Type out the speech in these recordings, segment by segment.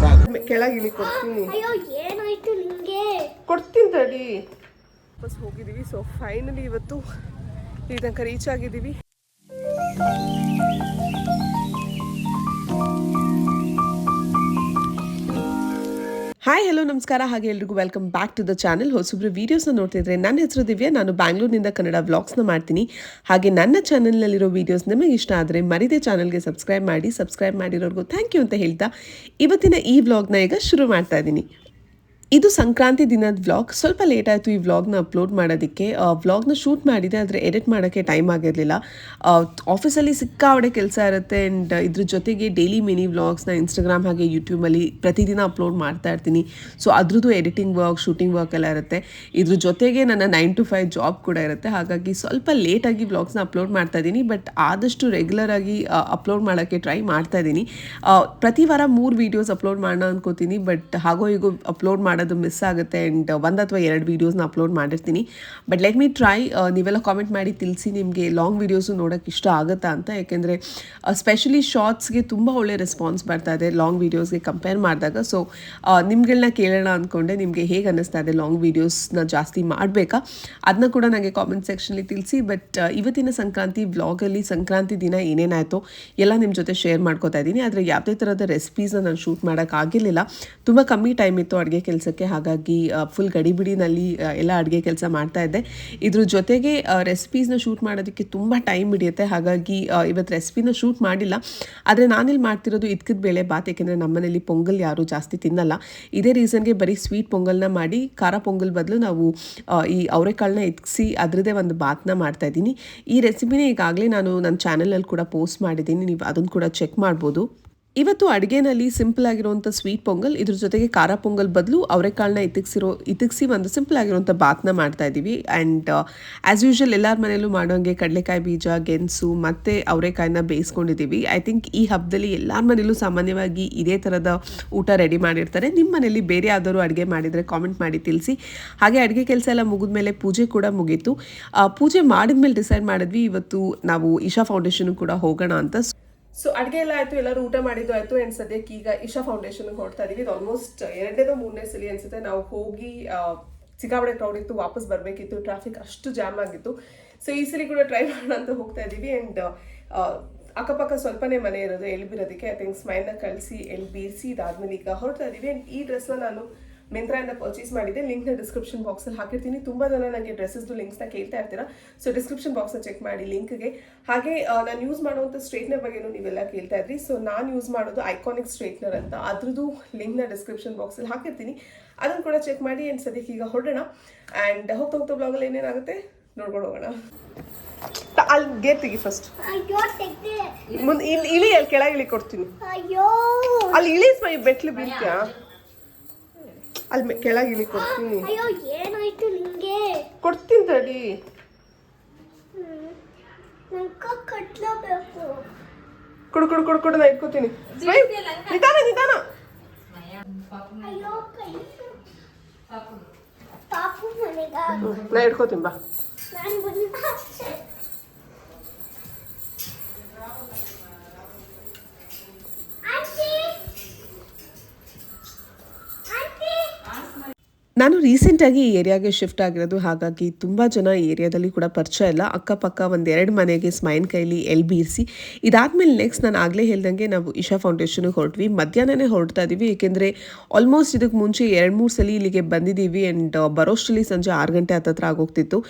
ಸಾಕು ಕೆಳಗೆ ಇಳಿ ಕೊಡ್ತೀನಿ. ಕೊಡ್ತೀನಿ ತಡಿ. ವಾಪಸ್ ಹೋಗಿದ್ದೀವಿ ಸೊ ಫೈನಲಿ ಇವತ್ತು ಈ ತನಕ ರೀಚ್ ಆಗಿದ್ದೀವಿ ಹಾಯ್ ಹಲೋ ನಮಸ್ಕಾರ. ಹಾಗೆ ಎಲ್ರಿಗೂ welcome back to the channel ಹೊಸಬ್ರು ವೀಡಿಯೋಸ್ನ ನೋಡ್ತಿದ್ರೆ ನನ್ನ ಹೆಸರು ದಿವ್ಯಾ. ನಾನು ಬ್ಯಾಂಗ್ಳೂರಿನಿಂದ ಕನ್ನಡ ವ್ಲಾಗ್ಸ್ನ ಮಾಡ್ತೀನಿ. ಹಾಗೆ ನನ್ನ ಚಾನಲ್ನಲ್ಲಿರೋ ವೀಡಿಯೋಸ್ ನಿಮಗೆ ಇಷ್ಟ ಆದರೆ ಮರಿದೆ ಚಾನಲ್ಗೆ ಸಬ್ಸ್ಕ್ರೈಬ್ ಮಾಡಿ ಸಬ್ಸ್ಕ್ರೈಬ್ ಮಾಡಿರೋರ್ಗೂ ಥ್ಯಾಂಕ್ ಯು ಅಂತ ಹೇಳ್ತಾ ಇವತ್ತಿನ ಈ ವ್ಲಾಗ್ನ ಈಗ ಶುರು ಮಾಡ್ತಾ ಇದ್ದೀನಿ. ಇದು ಸಂಕ್ರಾಂತಿ ದಿನದ ವ್ಲಾಗ್ ಸ್ವಲ್ಪ ಲೇಟ್ ಆಯಿತು ಈ ವ್ಲಾಗ್ನ ಅಪ್ಲೋಡ್ ಮಾಡೋದಕ್ಕೆ. ವ್ಲಾಗ್ನ ಶೂಟ್ ಮಾಡಿದೆ, ಆದರೆ ಎಡಿಟ್ ಮಾಡೋಕ್ಕೆ ಟೈಮ್ ಆಗಿರಲಿಲ್ಲ. ಆಫೀಸಲ್ಲಿ ಸಿಕ್ಕಾವಡೆ ಕೆಲಸ ಇರುತ್ತೆ ಆ್ಯಂಡ್ ಇದ್ರ ಜೊತೆಗೆ ಡೈಲಿ ಮಿನಿ ವ್ಲಾಗ್ಸ್ನ ಇನ್ಸ್ಟಾಗ್ರಾಮ್ ಹಾಗೆ ಯೂಟ್ಯೂಬಲ್ಲಿ ಪ್ರತಿದಿನ ಅಪ್ಲೋಡ್ ಮಾಡ್ತಾ ಇರ್ತೀನಿ. ಸೊ ಅದ್ರದ್ದು ಎಡಿಟಿಂಗ್ ವರ್ಕ್ ಶೂಟಿಂಗ್ ವರ್ಕ್ ಎಲ್ಲ ಇರುತ್ತೆ. ಇದ್ರ ಜೊತೆಗೆ ನನ್ನ ನೈನ್ ಟು ಫೈವ್ ಜಾಬ್ ಕೂಡ ಇರುತ್ತೆ. ಹಾಗಾಗಿ ಸ್ವಲ್ಪ ಲೇಟಾಗಿ ವ್ಲಾಗ್ಸ್ನ ಅಪ್ಲೋಡ್ ಮಾಡ್ತಾ ಇದ್ದೀನಿ. ಬಟ್ ಆದಷ್ಟು ರೆಗ್ಯುಲರ್ ಆಗಿ ಅಪ್ಲೋಡ್ ಮಾಡೋಕ್ಕೆ ಟ್ರೈ ಮಾಡ್ತಾ ಇದ್ದೀನಿ. ಪ್ರತಿ ವಾರ ಮೂರು ವೀಡಿಯೋಸ್ ಅಪ್ಲೋಡ್ ಮಾಡೋಣ ಅನ್ಕೋತೀನಿ. ಬಟ್ ಹಾಗೋ ಹೀಗೋ ಅಪ್ಲೋಡ್ ಮಾಡೋದು ಮಿಸ್ ಆಗುತ್ತೆ ಆ್ಯಂಡ್ ಒಂದು ಅಥವಾ ಎರಡು ವೀಡಿಯೋಸ್ನ ಅಪ್ಲೋಡ್ ಮಾಡಿರ್ತೀನಿ. ಬಟ್ ಲೆಟ್ ಮೀ ಟ್ರೈ ನೀವೆಲ್ಲ ಕಾಮೆಂಟ್ ಮಾಡಿ ತಿಳಿಸಿ ನಿಮಗೆ ಲಾಂಗ್ ವೀಡಿಯೋಸು ನೋಡೋಕ್ಕೆ ಇಷ್ಟ ಆಗುತ್ತಾ ಅಂತ. ಯಾಕೆಂದರೆ ಸ್ಪೆಷಲಿ ಶಾರ್ಟ್ಸ್ಗೆ ತುಂಬ ಒಳ್ಳೆ ರೆಸ್ಪಾನ್ಸ್ ಬರ್ತಾ ಇದೆ ಲಾಂಗ್ ವೀಡಿಯೋಸ್ಗೆ ಕಂಪೇರ್ ಮಾಡಿದಾಗ. ಸೊ ನಿಮ್ಗಳನ್ನ ಕೇಳೋಣ ಅಂದ್ಕೊಂಡೆ ನಿಮಗೆ ಹೇಗೆ ಅನ್ನಿಸ್ತಾ ಇದೆ ಲಾಂಗ್ ವೀಡಿಯೋಸ್ನ ಜಾಸ್ತಿ ಮಾಡಬೇಕಾ? ಅದನ್ನ ಕೂಡ ನನಗೆ ಕಾಮೆಂಟ್ ಸೆಕ್ಷನಲ್ಲಿ ತಿಳಿಸಿ. ಬಟ್ ಇವತ್ತಿನ ಸಂಕ್ರಾಂತಿ ವ್ಲಾಗಲ್ಲಿ ಸಂಕ್ರಾಂತಿ ದಿನ ಏನೇನಾಯಿತು ಎಲ್ಲ ನಿಮ್ಮ ಜೊತೆ ಶೇರ್ ಮಾಡ್ಕೋತಾ ಇದ್ದೀನಿ. ಆದರೆ ಯಾವುದೇ ಥರದ ರೆಸಿಪೀಸ್ನ ನಾನು ಶೂಟ್ ಮಾಡೋಕ್ಕಾಗಿರಲಿಲ್ಲ ತುಂಬ ಕಮ್ಮಿ ಟೈಮ್ ಇತ್ತು ಅಡುಗೆ ಕೆಲಸಕ್ಕೆ, ಹಾಗಾಗಿ ಫುಲ್ ಗಡಿಬಿಡಿನಲ್ಲಿ ಎಲ್ಲ ಅಡುಗೆ ಕೆಲಸ ಮಾಡ್ತಾ ಇದ್ದೆ. ಇದ್ರ ಜೊತೆಗೆ ರೆಸಿಪೀಸ್ನ ಶೂಟ್ ಮಾಡೋದಕ್ಕೆ ತುಂಬ ಟೈಮ್ ಹಿಡಿಯುತ್ತೆ. ಹಾಗಾಗಿ ಇವತ್ತು ರೆಸಿಪಿನ ಶೂಟ್ ಮಾಡಿಲ್ಲ. ಆದರೆ ನಾನಿಲ್ಲಿ ಮಾಡ್ತಿರೋದು ಇದ್ಕದ ಬೇಳೆ ಬಾತ್, ಏಕೆಂದರೆ ನಮ್ಮನೇಲಿ ಪೊಂಗಲ್ ಯಾರೂ ಜಾಸ್ತಿ ತಿನ್ನಲ್ಲ. ಇದೇ ರೀಸನ್ಗೆ ಬರೀ ಸ್ವೀಟ್ ಪೊಂಗಲ್ನ ಮಾಡಿ, ಖಾರ ಪೊಂಗಲ್ ಬದಲು ನಾವು ಈ ಅವರೆಕಾಳನ್ನ ಎತ್ಗಿಸಿ ಅದರದ್ದೇ ಒಂದು ಬಾತ್ನ ಮಾಡ್ತಾ ಇದ್ದೀನಿ. ಈ ರೆಸಿಪಿನೇ ಈಗಾಗಲೇ ನಾನು ನನ್ನ ಚಾನಲಲ್ಲಿ ಕೂಡ ಪೋಸ್ಟ್ ಮಾಡಿದ್ದೀನಿ. ನೀವು ಅದನ್ನು ಕೂಡ ಚೆಕ್ ಮಾಡ್ಬೋದು. ಇವತ್ತು ಅಡುಗೆನಲ್ಲಿ ಸಿಂಪಲ್ ಆಗಿರುವಂಥ ಸ್ವೀಟ್ ಪೊಂಗಲ್, ಇದ್ರ ಜೊತೆಗೆ ಖಾರ ಪೊಂಗಲ್ ಬದಲು ಅವರೆಕಾಳನ್ನ ಇತಿಕ್ಸಿರೋ ಇತಿಕ್ಸಿ ಒಂದು ಸಿಂಪಲ್ ಆಗಿರುವಂಥ ಬಾತ್ನ ಮಾಡ್ತಾ ಇದ್ದೀವಿ ಆ್ಯಂಡ್ ಆ್ಯಸ್ ಯೂಶುವಲ್ ಎಲ್ಲರ ಮನೆಯಲ್ಲೂ ಮಾಡೋಂಗೆ ಕಡಲೆಕಾಯಿ ಬೀಜ ಗೆಣಸು ಮತ್ತು ಅವರೆಕಾಯಿನ ಬೇಯಿಸ್ಕೊಂಡಿದ್ದೀವಿ ಐ ಥಿಂಕ್ ಈ ಹಬ್ಬದಲ್ಲಿ ಎಲ್ಲರ ಮನೆಯಲ್ಲೂ ಸಾಮಾನ್ಯವಾಗಿ ಇದೇ ಥರದ ಊಟ ರೆಡಿ ಮಾಡಿರ್ತಾರೆ. ನಿಮ್ಮ ಮನೇಲಿ ಬೇರೆ ಯಾವ್ದಾದ್ರು ಅಡುಗೆ ಮಾಡಿದರೆ ಕಾಮೆಂಟ್ ಮಾಡಿ ತಿಳಿಸಿ. ಹಾಗೆ ಅಡುಗೆ ಕೆಲಸ ಎಲ್ಲ ಮುಗಿದ್ಮೇಲೆ ಪೂಜೆ ಕೂಡ ಮುಗೀತು. ಪೂಜೆ ಮಾಡಿದ ಮೇಲೆ ಡಿಸೈಡ್ ಮಾಡಿದ್ವಿ, ಇವತ್ತು ನಾವು ಇಶಾ ಫೌಂಡೇಶನ್ ಕೂಡ ಹೋಗೋಣ ಅಂತ. ಸೊ ಅಡುಗೆ ಎಲ್ಲ ಆಯಿತು ಎಲ್ಲರೂ ಊಟ ಮಾಡಿದ್ದು ಆಯಿತು ಆ್ಯಂಡ್ ಸದ್ಯಕ್ಕೆ ಈಗ ಇಶಾ ಫೌಂಡೇಶನ್ಗೆ ಹೊರಡ್ತಾ ಇದೀವಿ. ಇದು ಆಲ್ಮೋಸ್ಟ್ ಎರಡನೇದು ಮೂರನೇ ಸಲ ಅನ್ಸುತ್ತೆ. ನಾವು ಹೋಗಿ ಆ, ಸಿಕ್ಕಾಪಟ್ಟೆ ಕ್ರೌಡ್ ಇತ್ತು ವಾಪಸ್ ಬರಬೇಕಿತ್ತು. ಟ್ರಾಫಿಕ್ ಅಷ್ಟು ಜಾಮ್ ಆಗಿತ್ತು. ಸೊ ಈ ಸಲ ಕೂಡ ಟ್ರೈ ಮಾಡೋಣ ಅಂತ ಹೋಗ್ತಾ ಇದ್ದೀವಿ ಆ್ಯಂಡ್ ಅಕ್ಕಪಕ್ಕ ಸ್ವಲ್ಪನೇ ಮನೆ ಇರೋದು ಎಳ್ಬಿರೋದಕ್ಕೆ. ಐ ಥಿಂಕ್ ಸ್ಮೈಲ್ನ ಕಳಿಸಿ ಎಲ್ಲಿ ಬೀರಿಸಿ ಇದಾದ್ಮೇಲೆ ಈಗ ಹೊರಡ್ತಾ ಇದ್ದೀವಿ ಆ್ಯಂಡ್ ಈ ಡ್ರೆಸ್ನ ನಾನು ಮಿಂತ್ರಾಯಿಂದ ಪರ್ಚೇಸ್ ಮಾಡಿದ್ದೆ. ಲಿಂಕ್ನ ಡಿಸ್ಕ್ರಿಪ್ಷನ್ ಬಾಕ್ಸಲ್ಲಿ ಹಾಕಿರ್ತೀನಿ. ತುಂಬ ಜನ ನನಗೆ ಡ್ರೆಸ್ಸಸ್ದು ಲಿಂಕ್ಸ್ನ ಕೇಳ್ತಾ ಇರ್ತೀರಾ? ಸೊ ಡಿಸ್ಕ್ರಿಪ್ಷನ್ ಬಾಕ್ಸ್ನ ಚೆಕ್ ಮಾಡಿ ಲಿಂಕ್ಗೆ ಹಾಗೆ ನಾನು ಯೂಸ್ ಮಾಡುವಂಥ ಸ್ಟ್ರೇಟ್ನರ್ ಬಗ್ಗೆನೂ ನೀವೆಲ್ಲ ಕೇಳ್ತಾ ಇದ್ರಿ. ಸೊ ನಾನು ಯೂಸ್ ಮಾಡೋದು ಐಕಾನಿಕ್ ಸ್ಟ್ರೇಟ್ನರ್ ಅಂತ. ಅದ್ರದ್ದು ಲಿಂಕ್ನ ಡಿಸ್ಕ್ರಿಪ್ಷನ್ ಬಾಕ್ಸಲ್ಲಿ ಹಾಕಿರ್ತೀನಿ. ಅದನ್ನು ಕೂಡ ಚೆಕ್ ಮಾಡಿ ಆ್ಯಂಡ್ ಸದ್ಯಕ್ಕೆ ಈಗ ಹೊರಡೋಣ. ಆ್ಯಂಡ್ ಹೋಗ್ತಾ ಹೋಗ್ತಾ ಬ್ಲಾಗಲ್ಲಿ ಏನೇನಾಗುತ್ತೆ? ನೋಡ್ಕೊಂಡು ಹೋಗೋಣ. ಅಲ್ಲಿ ತೆಗಿ ಫಸ್ಟ್ ಮುಂದೆ ಇಲ್ಲಿ ಇಳಿ ಅಲ್ಲಿ ಕೆಳಗೆ ಇಳಿ ಕೊಡ್ತೀನಿ. ಅಯ್ಯೋ. ಅಲ್ಲಿ ಇಳಿ ಬೆಟ್ಲು ಬೀಳ್ತೀಯಾ? ಅಲ್ಲಿ ಕೆಳಗೆ ಇಳಿ ಕೊಡ್ತೀನಿ. ಅಯ್ಯೋ ಏನಾಯ್ತು ನಿಂಗೆ? ಕೊಡ್ತೀನಿ ತಡಿ. ಕಟ್ಲಬೇಕು. ಕೊಡು ಕೊಡು ಕೊಡು ಕೊಡು ನಾ ಇಟ್ಕೋತೀನಿ. ನಿಧಾನ ನಿಧಾನ. ಅಯ್ಯೋ ಕೈ ಪಾಪು ಮನೆಗ ಹ್ಮ್, ನಾ ಇಟ್ಕೋತೀನಿ ಬಾ. ನಾನು ರೀಸೆಂಟಾಗಿ ಈ ಏರಿಯಾಗೆ ಶಿಫ್ಟ್ ಆಗಿರೋದು, ಹಾಗಾಗಿ ತುಂಬ ಜನ ಈ ಏರಿಯಾದಲ್ಲಿ ಕೂಡ ಪರಿಚಯ ಇಲ್ಲ. ಅಕ್ಕಪಕ್ಕ ಒಂದೆರಡು ಮನೆಗೆ ಸ್ಮೈನ್ ಕೈಲಿ ಎಲ್ ಬಿ ಸಿ ಇದಾದಮೇಲೆ ನೆಕ್ಸ್ಟ್ ನಾನು ಆಗಲೇ ಹೇಳ್ದಂಗೆ ನಾವು ಇಶಾ ಫೌಂಡೇಶನ್ಗೆ ಹೊರಟ್ವಿ. ಮಧ್ಯಾಹ್ನನೇ ಹೊರಡ್ತಾ ಇದ್ದೀವಿ ಏಕೆಂದರೆ ಆಲ್ಮೋಸ್ಟ್ ಇದಕ್ಕೆ ಮುಂಚೆ ಎರಡು ಮೂರು ಸಲ ಇಲ್ಲಿಗೆ ಬಂದಿದ್ದೀವಿ ಆ್ಯಂಡ್ ಬರೋಷ್ಟರಲ್ಲಿ ಸಂಜೆ ಆರು ಗಂಟೆ ಹತ್ತತ್ರ ಆಗೋಗ್ತಿತ್ತು.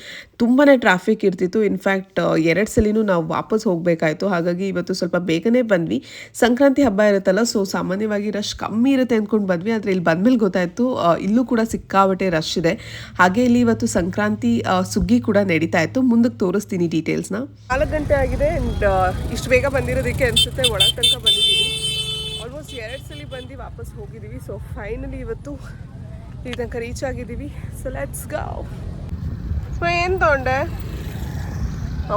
ತುಂಬಾ ಟ್ರಾಫಿಕ್ ಇರ್ತಿತ್ತು. ಇನ್ಫ್ಯಾಕ್ಟ್ ಎರಡು ಸಲಿನೂ ನಾವು ವಾಪಸ್ ಹೋಗಬೇಕಾಯಿತು. ಹಾಗಾಗಿ ಇವತ್ತು ಸ್ವಲ್ಪ ಬೇಗನೆ ಬಂದ್ವಿ. ಸಂಕ್ರಾಂತಿ ಹಬ್ಬ ಇರುತ್ತಲ್ಲ ಸೊ ಸಾಮಾನ್ಯವಾಗಿ ರಶ್ ಕಮ್ಮಿ ಇರುತ್ತೆ ಅಂದ್ಕೊಂಡು ಬಂದ್ವಿ. ಆದರೆ ಇಲ್ಲಿ ಬಂದಮೇಲೆ ಗೊತ್ತಾಯಿತು ಇಲ್ಲೂ ಕೂಡ ಸಿಕ್ಕಾಬಟ್ಟೆ ರಶ್ ಇದೆ. ಹಾಗೆ ಇಲ್ಲಿ ಇವತ್ತು ಸಂಕ್ರಾಂತಿ ಸುಗ್ಗಿ ಕೂಡ ನಡೀತಾ ಇತ್ತು. ಮುಂದಕ್ಕೆ ತೋರಿಸ್ತೀನಿ ಡೀಟೇಲ್ಸ್ನ ನಾಲ್ಕು ಗಂಟೆ ಆಗಿದೆ ಇಷ್ಟು ಬೇಗ ಬಂದಿರೋದಕ್ಕೆ ಅನಿಸುತ್ತೆ. ಒಳಗೆ ತನಕ ಬಂದಿದ್ದೀವಿ ಆಲ್ಮೋಸ್ಟ್ ಎರಡು ಸಲ ಬಂದು ವಾಪಸ್ ಹೋಗಿದ್ದೀವಿ ಸೊ ಫೈನಲಿ ಇವತ್ತು ಈ ತನಕ ರೀಚ್ ಆಗಿದ್ದೀವಿ ಸೊ ಲೆಟ್ಸ್ ಗಾವ್ ಏನು ತೊಗೊಂಡೆ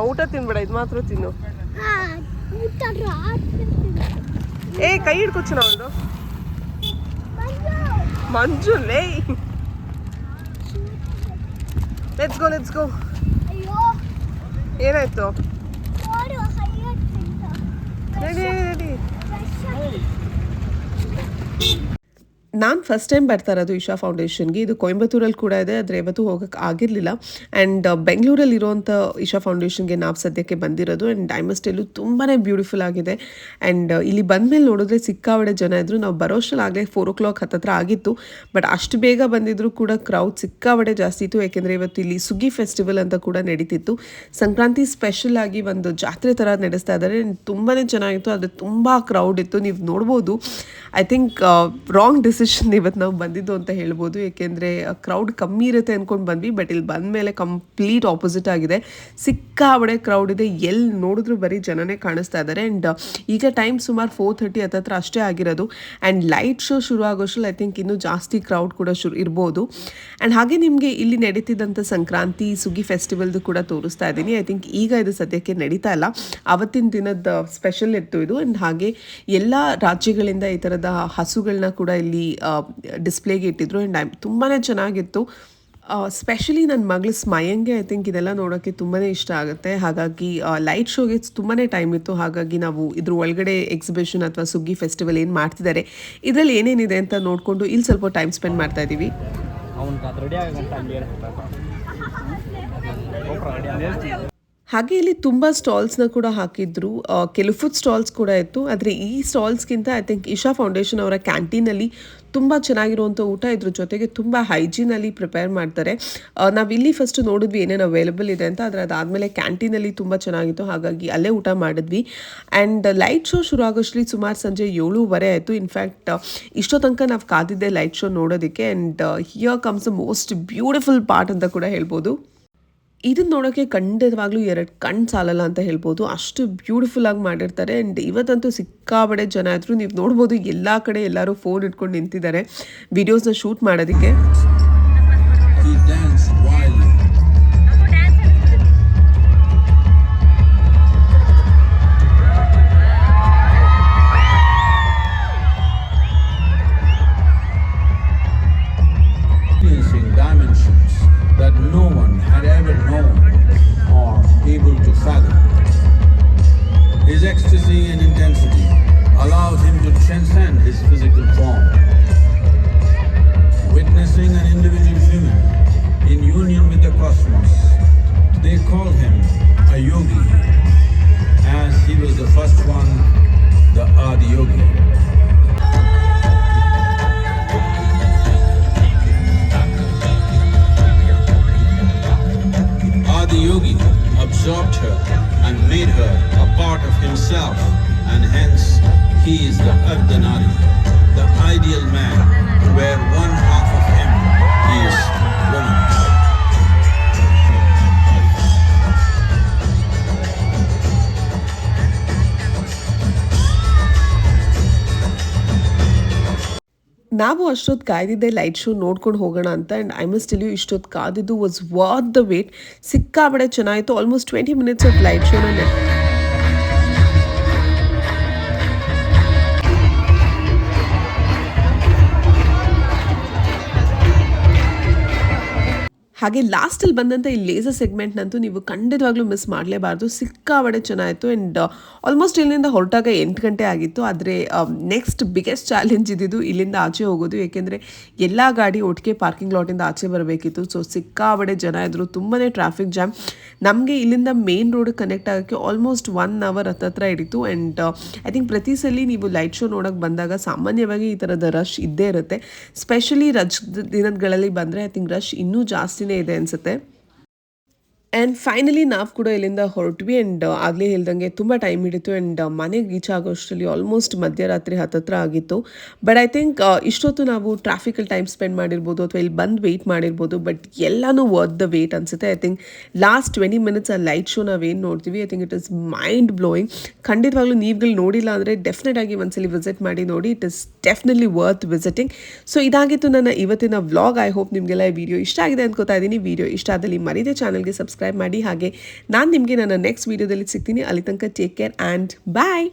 ಊಟ ತಿನ್ಬೇಡ. ಇದು ಮಾತ್ರ ತಿನ್ನು. ಏ, ಕೈ ಹಿಡ್ಕೊಚ್ಚು ನಾವೊಂದು ಮಂಜು ಲೇ ಲೆಟ್ಸ್ ಗೋ ಲೆಟ್ಸ್ ಗೋ ಅಯ್ಯೋ ಏನಾಯ್ತು ರೆಡಿ ರೆಡಿ ನಾನು ಫಸ್ಟ್ ಟೈಮ್ ಬರ್ತಾ ಇರೋದು ಇಶಾ ಫೌಂಡೇಶನ್ಗೆ ಇದು ಕೊಯಂಬತ್ತೂರಲ್ಲಿ ಕೂಡ ಇದೆ, ಆದರೆ ಇವತ್ತು ಹೋಗೋಕ್ಕೆ ಆಗಿರಲಿಲ್ಲ. ಆ್ಯಂಡ್ ಬೆಂಗಳೂರಲ್ಲಿ ಇರುವಂಥ ಇಶಾ ಫೌಂಡೇಶನ್ಗೆ ನಾವು ಸದ್ಯಕ್ಕೆ ಬಂದಿರೋದು. ಆ್ಯಂಡ್ ಡೈಮಸ್ಟೆಲ್ಲೂ ತುಂಬಾ ಬ್ಯೂಟಿಫುಲ್ ಆಗಿದೆ. ಆ್ಯಂಡ್ ಇಲ್ಲಿ ಬಂದಮೇಲೆ ನೋಡಿದ್ರೆ ಸಿಕ್ಕಾವಡೆ ಜನ ಇದ್ದರು ನಾವು ಬರೋಷ್ಟರಲ್ಲಿ ಆಗಲೇ ಫೋರ್ ಓ ಕ್ಲಾಕ್ ಹತ್ತತ್ರ ಆಗಿತ್ತು. ಬಟ್ ಅಷ್ಟು ಬೇಗ ಬಂದಿದ್ದರೂ ಕೂಡ ಕ್ರೌಡ್ ಸಿಕ್ಕಾವಡೆ ಜಾಸ್ತಿ ಇತ್ತು. ಯಾಕೆಂದರೆ ಇವತ್ತು ಇಲ್ಲಿ ಸುಗ್ಗಿ ಫೆಸ್ಟಿವಲ್ ಅಂತ ಕೂಡ ನಡೀತಿತ್ತು. ಸಂಕ್ರಾಂತಿ ಸ್ಪೆಷಲ್ ಆಗಿ ಒಂದು ಜಾತ್ರೆ ಥರ ನಡೆಸ್ತಾ ಇದ್ದಾರೆ ತುಂಬಾ ಚೆನ್ನಾಗಿತ್ತು. ಆದರೆ ತುಂಬ ಕ್ರೌಡ್ ಇತ್ತು. ನೀವು ನೋಡ್ಬೋದು. ಐ ಥಿಂಕ್ ರಾಂಗ್ ಡಿಸಿಷನ್ ಇವತ್ತು ನಾವು ಬಂದಿದ್ದು ಅಂತ ಹೇಳ್ಬೋದು. ಏಕೆಂದರೆ ಕ್ರೌಡ್ ಕಮ್ಮಿ ಇರುತ್ತೆ ಅಂದ್ಕೊಂಡು ಬಂದ್ವಿ ಬಟ್ ಇಲ್ಲಿ ಬಂದ ಮೇಲೆ ಕಂಪ್ಲೀಟ್ ಆಪೋಸಿಟ್ ಆಗಿದೆ ಸಿಕ್ಕಾಬಡೆ ಕ್ರೌಡ್ ಇದೆ. ಎಲ್ಲಿ ನೋಡಿದ್ರು ಬರೀ ಜನನೇ ಕಾಣಿಸ್ತಾ ಇದ್ದಾರೆ ಆ್ಯಂಡ್ ಈಗ ಟೈಮ್ ಸುಮಾರು ಫೋರ್ ಥರ್ಟಿ ಹತ್ತತ್ರ ಅಷ್ಟೇ ಆಗಿರೋದು. ಆ್ಯಂಡ್ ಲೈಟ್ ಶೋ ಶುರು ಆಗೋಷ್ಟ್ರಲ್ಲಿ ಐ ಥಿಂಕ್ ಇನ್ನೂ ಜಾಸ್ತಿ ಕ್ರೌಡ್ ಕೂಡ ಶುರು ಇರ್ಬೋದು. ಆ್ಯಂಡ್ ಹಾಗೆ ನಿಮಗೆ ಇಲ್ಲಿ ನಡೀತಿದ್ದಂಥ ಸಂಕ್ರಾಂತಿ, ಸುಗ್ಗಿ ಫೆಸ್ಟಿವಲ್ದು ಕೂಡ ತೋರಿಸ್ತಾ ಇದ್ದೀನಿ. ಐ ಥಿಂಕ್ ಈಗ ಇದು ಸದ್ಯಕ್ಕೆ ನಡೀತಾ ಇಲ್ಲ. ಅವತ್ತಿನ ದಿನದ ಸ್ಪೆಷಲ್ ಇತ್ತು ಇದು. ಆ್ಯಂಡ್ ಹಾಗೆ ಎಲ್ಲ ರಾಜ್ಯಗಳಿಂದ ಈ ಥರದ ಹಸುಗಳನ್ನ ಕೂಡ ಇಲ್ಲಿ ಡಿಸ್ಪ್ಲೇಗೆ ಇಟ್ಟಿದ್ರು. ಆ್ಯಂಡ್ ಐ ತುಂಬಾ ಚೆನ್ನಾಗಿತ್ತು. ಸ್ಪೆಷಲಿ ನನ್ನ ಮಗಳು ಸ್ಮಯಂಗೆ ಐ ಥಿಂಕ್ ಇದೆಲ್ಲ ನೋಡೋಕ್ಕೆ ತುಂಬಾ ಇಷ್ಟ ಆಗುತ್ತೆ. ಹಾಗಾಗಿ ಲೈಟ್ ಶೋಗೆ ತುಂಬಾ ಟೈಮ್ ಇತ್ತು. ಹಾಗಾಗಿ ನಾವು ಇದ್ರ ಒಳಗಡೆ ಎಕ್ಸಿಬಿಷನ್ ಅಥವಾ ಸುಗ್ಗಿ ಫೆಸ್ಟಿವಲ್ ಏನು ಮಾಡ್ತಿದ್ದಾರೆ ಇದರಲ್ಲಿ ಏನೇನಿದೆ ಅಂತ ನೋಡಿಕೊಂಡು ಇಲ್ಲಿ ಸ್ವಲ್ಪ ಟೈಮ್ ಸ್ಪೆಂಡ್ ಮಾಡ್ತಾ ಇದ್ದೀವಿ ರೆಡಿ ಹಾಗೆ ಇಲ್ಲಿ ತುಂಬ ಸ್ಟಾಲ್ಸ್ನ ಕೂಡ ಹಾಕಿದ್ರು. ಕೆಲವು ಫುಡ್ ಸ್ಟಾಲ್ಸ್ ಕೂಡ ಇತ್ತು. ಆದರೆ ಈ ಸ್ಟಾಲ್ಸ್ಗಿಂತ ಐ ಥಿಂಕ್ ಇಶಾ ಫೌಂಡೇಶನ್ ಅವರ ಕ್ಯಾಂಟೀನಲ್ಲಿ ತುಂಬ ಚೆನ್ನಾಗಿರುವಂಥ ಊಟ ಇದ್ರ. ಜೊತೆಗೆ ತುಂಬ ಹೈಜೀನಲ್ಲಿ ಪ್ರಿಪೇರ್ ಮಾಡ್ತಾರೆ. ನಾವಿಲ್ಲಿ ಫಸ್ಟ್ ನೋಡಿದ್ವಿ ಏನೇನು ಅವೈಲಬಲ್ ಇದೆ ಅಂತ. ಆದರೆ ಅದಾದಮೇಲೆ ಕ್ಯಾಂಟೀನಲ್ಲಿ ತುಂಬ ಚೆನ್ನಾಗಿತ್ತು. ಹಾಗಾಗಿ ಅಲ್ಲೇ ಊಟ ಮಾಡಿದ್ವಿ. ಆ್ಯಂಡ್ ಲೈಟ್ ಶೋ ಶುರು ಆಗೋಷ್ಟರಲ್ಲಿ ಸುಮಾರು ಸಂಜೆ ಏಳುವರೆ ಆಯಿತು. ಇನ್ಫ್ಯಾಕ್ಟ್ ಇಷ್ಟೋ ತನಕ ನಾವು ಕಾದಿದ್ದೆ ಲೈಟ್ ಶೋ ನೋಡೋದಕ್ಕೆ. And here comes a most beautiful part ಅಂತ ಕೂಡ ಹೇಳ್ಬೋದು. ಇದನ್ನ ನೋಡೋಕ್ಕೆ ಖಂಡಿತವಾಗ್ಲೂ ಎರಡು ಕಣ್ಣು ಸಾಲಲ್ಲ ಅಂತ ಹೇಳ್ಬೋದು. ಅಷ್ಟು ಬ್ಯೂಟಿಫುಲ್ ಆಗಿ ಮಾಡಿರ್ತಾರೆ. ಆ್ಯಂಡ್ ಇವತ್ತಂತೂ ಸಿಕ್ಕಾಬಡೆ ಜನ ಆದರೂ ನೀವು ನೋಡ್ಬೋದು, ಎಲ್ಲ ಕಡೆ ಎಲ್ಲರೂ ಫೋನ್ ಇಟ್ಕೊಂಡು ನಿಂತಿದ್ದಾರೆ. ವಿಡಿಯೋಸ್ನ ಶೂಟ್ ಮಾಡೋದಕ್ಕೆ. Transcend his physical form witnessing an individual human in union with the cosmos. They call him a yogi, as he was the first one, the Adi Yogi. Adi Yogi absorbed her and made her a part of himself, and hence he is the Ardhanari, the ideal man, where one half of him is woman. ನಾವು ಅಷ್ಟೊತ್ತು ಕಾಯ್ದಿದ್ದೆ light show ನೋಡ್ಕೊಂಡು ಹೋಗೋಣ ಅಂತ and I must tell you ಇಷ್ಟೊತ್ತು ಕಾದಿದ್ದು was what the wait ಸಿಕ್ಕಾಬಡೆ ಚೆನ್ನಾಗಿತ್ತು almost twenty minutes of light ಶೋನ ಹಾಗೆ ಲಾಸ್ಟಲ್ಲಿ ಬಂದಂಥ ಈ ಲೇಸರ್ ಸೆಗ್ಮೆಂಟ್ನಂತೂ ನೀವು ಖಂಡಿತವಾಗ್ಲೂ ಮಿಸ್ ಮಾಡಲೇಬಾರ್ದು. ಸಿಕ್ಕಾಬಡೆ ಚೆನ್ನಾಯಿತು ಆ್ಯಂಡ್ ಆಲ್ಮೋಸ್ಟ್ ಇಲ್ಲಿಂದ ಹೊರಟಾಗ ಎಂಟು ಗಂಟೆ ಆಗಿತ್ತು. ಆದರೆ ನೆಕ್ಸ್ಟ್ ಬಿಗ್ಗೆಸ್ಟ್ ಚಾಲೆಂಜ್ ಇದ್ದಿದ್ದು ಇಲ್ಲಿಂದ ಆಚೆ ಹೋಗೋದು. ಏಕೆಂದರೆ ಎಲ್ಲ ಗಾಡಿ ಒಟ್ಟಿಗೆ ಪಾರ್ಕಿಂಗ್ ಲಾಟಿಂದ ಆಚೆ ಬರಬೇಕಿತ್ತು. ಸೊ ಸಿಕ್ಕಾಬಡೆ ಜನ ಇದ್ದರು ತುಂಬಾ ಟ್ರಾಫಿಕ್ ಜಾಮ್ ನಮಗೆ ಇಲ್ಲಿಂದ ಮೇನ್ ರೋಡ್ ಕನೆಕ್ಟ್ ಆಗೋಕ್ಕೆ ಆಲ್ಮೋಸ್ಟ್ ಒನ್ ಅವರ್ ಹತ್ರ ಹಿಡಿತು. ಆ್ಯಂಡ್ ಐ ಥಿಂಕ್ ಪ್ರತಿ ಸಲ ನೀವು ಲೈಟ್ ಶೋ ನೋಡೋಕ್ಕೆ ಬಂದಾಗ ಸಾಮಾನ್ಯವಾಗಿ ಈ ಥರದ ರಶ್ ಇದ್ದೇ ಇರುತ್ತೆ. ಸ್ಪೆಷಲಿ ರಜ್ ದಿನಗಳಲ್ಲಿ ಬಂದರೆ ಐ ಥಿಂಕ್ ರಶ್ ಇನ್ನೂ ಜಾಸ್ತಿನೇ ಇದೆ ಅನಿಸುತ್ತೆ? ಆ್ಯಂಡ್ ಫೈನಲಿ ನಾವು ಕೂಡ ಇಲ್ಲಿಂದ ಹೊರಟ್ವಿ ಆ್ಯಂಡ್ ಆಗಲೇ ಹೇಳ್ದಂಗೆ ತುಂಬ ಟೈಮ್ ಹಿಡಿತು ಆ್ಯಂಡ್ ಮನೆಗೆ ರೀಚ್ ಆಗೋಷ್ಟರಲ್ಲಿ ಆಲ್ಮೋಸ್ಟ್ ಮಧ್ಯರಾತ್ರಿ ಹತ್ತತ್ರ ಆಗಿತ್ತು. ಬಟ್ ಐ ಥಿಂಕ್ ಇಷ್ಟೊತ್ತು ನಾವು ಟ್ರಾಫಿಕಲ್ಲಿ ಟೈಮ್ ಸ್ಪೆಂಡ್ ಮಾಡಿರ್ಬೋದು ಅಥವಾ ಇಲ್ಲಿ ಬಂದು ವೆಯ್ಟ್ ಮಾಡಿರ್ಬೋದು ಬಟ್ ಎಲ್ಲನೂ ವರ್ತ್ ದ ವೆಯ್ಟ್ ಅನಿಸುತ್ತೆ. I think last twenty minutes ಆ ಲೈಟ್ ಶೋ ನಾವೇನು ನೋಡ್ತೀವಿ? I think it is mind blowing ಖಂಡಿತವಾಗ್ಲೂ ನೀವುಗಳು ನೋಡಿಲ್ಲ ಅಂದರೆ ಡೆಫಿನೆಟ್ ಆಗಿ ಒಂದ್ಸಲಿ ವಿಸಿಟ್ ಮಾಡಿ ನೋಡಿ it is definitely worth visiting so ಇದಾಗಿತ್ತು ನನ್ನ ಇವತ್ತಿನ ವ್ಲಾಗ್ ಐ ಹೋಪ್ ನಿಮಗೆಲ್ಲ ಈ ವಿಡಿಯೋ ಇಷ್ಟ ಆಗಿದೆ ಅನ್ಕೋತಾ ಇದ್ದೀನಿ ವಿಡಿಯೋ ಇಷ್ಟ ಆದಲ್ಲಿ ಮರಿದೆ ಚಾನಲ್ಗೆ ಸಬ್ಸ್ಕ್ರೈಬ್ ಮಾಡಿ ಹಾಗೆ ನಾನು ನಿಮಗೆ ನನ್ನ ನೆಕ್ಸ್ಟ್ ವೀಡಿಯೋದಲ್ಲಿ ಸಿಗ್ತೀನಿ. ಅಲ್ಲಿ ತನಕ ಟೇಕ್ ಕೇರ್ ಆ್ಯಂಡ್ ಬಾಯ್